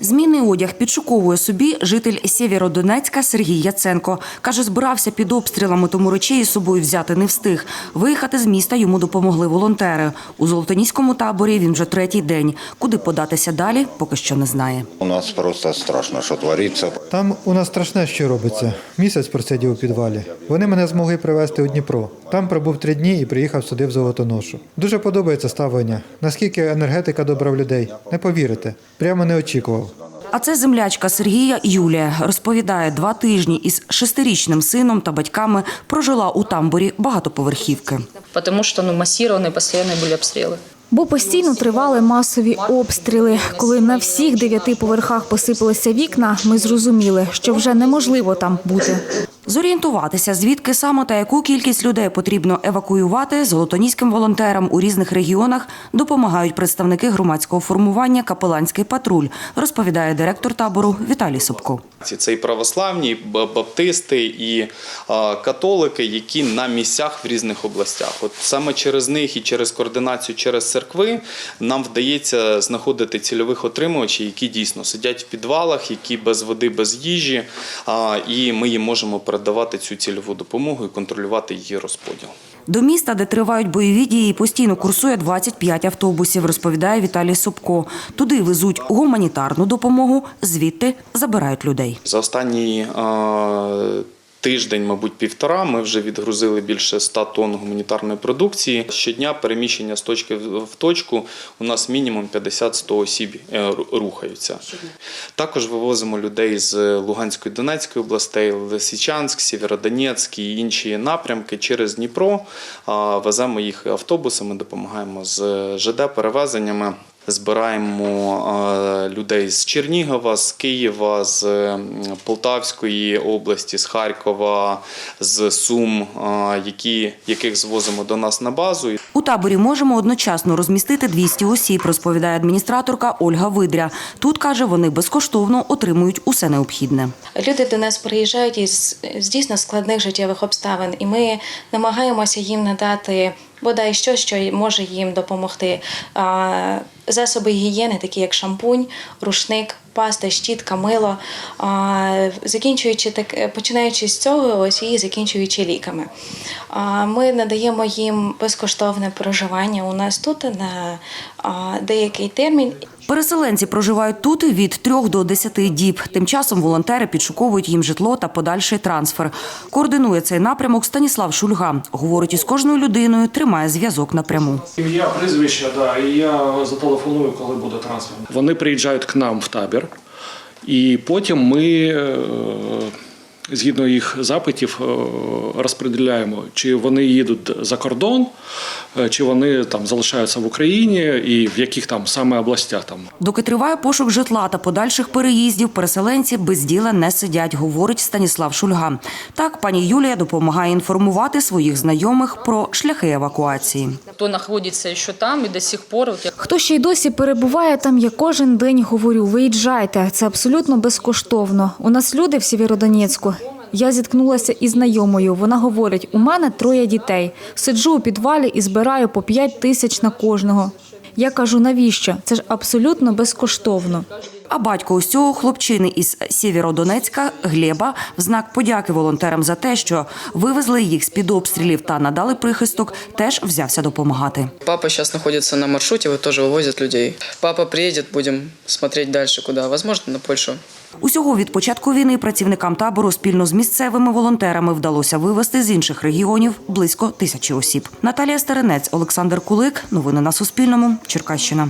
Змінний одяг підшуковує собі житель Сєвєродонецька Сергій Яценко. Каже, збирався під обстрілами, тому речей із собою взяти не встиг. Виїхати з міста йому допомогли волонтери. У Золотоніському таборі він вже третій день. Куди податися далі, поки що не знає. У нас просто страшно, що твориться. Там у нас страшне, що робиться. Місяць просидів у підвалі. Вони мене змогли привезти у Дніпро. Там пробув три дні і приїхав сюди в Золотоношу. Дуже подобається ставлення. Наскільки енергетика добра в людей. Не повірите. Прямо не очікував А це землячка Сергія Юлія. Розповідає, два тижні із шестирічним сином та батьками прожила у тамбурі багатоповерхівки. потому что ну, массированные постоянные были обстрелы. Бо постійно тривали масові обстріли. Коли на всіх дев'яти поверхах посипалися вікна, ми зрозуміли, що вже неможливо там бути. Зорієнтуватися, звідки саме та яку кількість людей потрібно евакуювати, золотоніським волонтерам у різних регіонах допомагають представники громадського формування Капеланський патруль, розповідає директор табору Віталій Собко. Це і православні, і баптисти, і католики, які на місцях в різних областях. От саме через них і через координацію через церкви нам вдається знаходити цільових отримувачів, які дійсно сидять в підвалах, які без води, без їжі, і ми їм можемо передавати цю цільову допомогу і контролювати її розподіл. До міста, де тривають бойові дії, постійно курсує 25 автобусів, розповідає Віталій Собко. Туди везуть гуманітарну допомогу, звідти забирають людей. За останній тиждень, мабуть, півтора, ми вже відгрузили більше 100 тонн гуманітарної продукції. Щодня переміщення з точки в точку у нас мінімум 50-100 осіб е, рухаються. Також вивозимо людей з Луганської Донецької областей, Лисичанськ, Сєвєродонецьк і інші напрямки через Дніпро. Веземо їх автобусами, допомагаємо з ЖД перевезеннями. Збираємо е, людей з Чернігова, з Києва, з Полтавської області, з Харкова, з Сум, е, які, яких звозимо до нас на базу. У таборі можемо одночасно розмістити 200 осіб, розповідає адміністраторка Ольга Видря. Тут каже, вони безкоштовно отримують усе необхідне. Люди до нас приїжджають із з дійсно складних життєвих обставин, і ми намагаємося їм надати бодай щось, що може їм допомогти. Засоби гігієни, такі як шампунь, рушник, паста, щітка, мило, закінчуючи так, починаючи з цього, ось і закінчуючи ліками. Ми надаємо їм безкоштовне проживання у нас тут на деякий термін. Переселенці проживають тут від 3 до 10 діб. Тим часом волонтери підшуковують їм житло та подальший трансфер. Координує цей напрямок Станіслав Шульга. Говорить, із кожною людиною тримає зв'язок напряму. Ім'я, прізвище, да, і я зателефоную, коли буде трансфер. Вони приїжджають к нам в табір, і потім ми, е, згідно їх запитів, е, розподіляємо, чи вони їдуть за кордон, е, чи вони там залишаються в Україні, і в яких там саме областях там. Доки триває пошук житла та подальших переїздів, переселенці без діла не сидять, говорить Станіслав Шульга. Так, пані Юлія допомагає інформувати своїх знайомих про шляхи евакуації. Кто находится еще там и до сих пор, Хто ще й досі перебуває там, я кожен день говорю: виїжджайте, це абсолютно безкоштовно. У нас люди в Сєвєродонецьку. Я зіткнулася із знайомою. Вона говорить: у мене троє дітей. Сиджу у підвалі і збираю по 5 тисяч на кожного. Я кажу, навіщо? Це ж абсолютно безкоштовно. А батько ось цього хлопчини із Сєвєродонецька Глеба в знак подяки волонтерам за те, що вивезли їх з під обстрілів та надали прихисток, теж взявся допомагати. Папа сейчас находится на маршруте, вот тоже вывозит людей. Папа приедет, будем смотреть дальше куда. Возможно, на Польшу. Усього від початку війни працівникам табору спільно з місцевими волонтерами вдалося вивезти з інших регіонів близько тисячі осіб. Наталія Старинець, Олександр Кулик. Новини на Суспільному. Черкащина.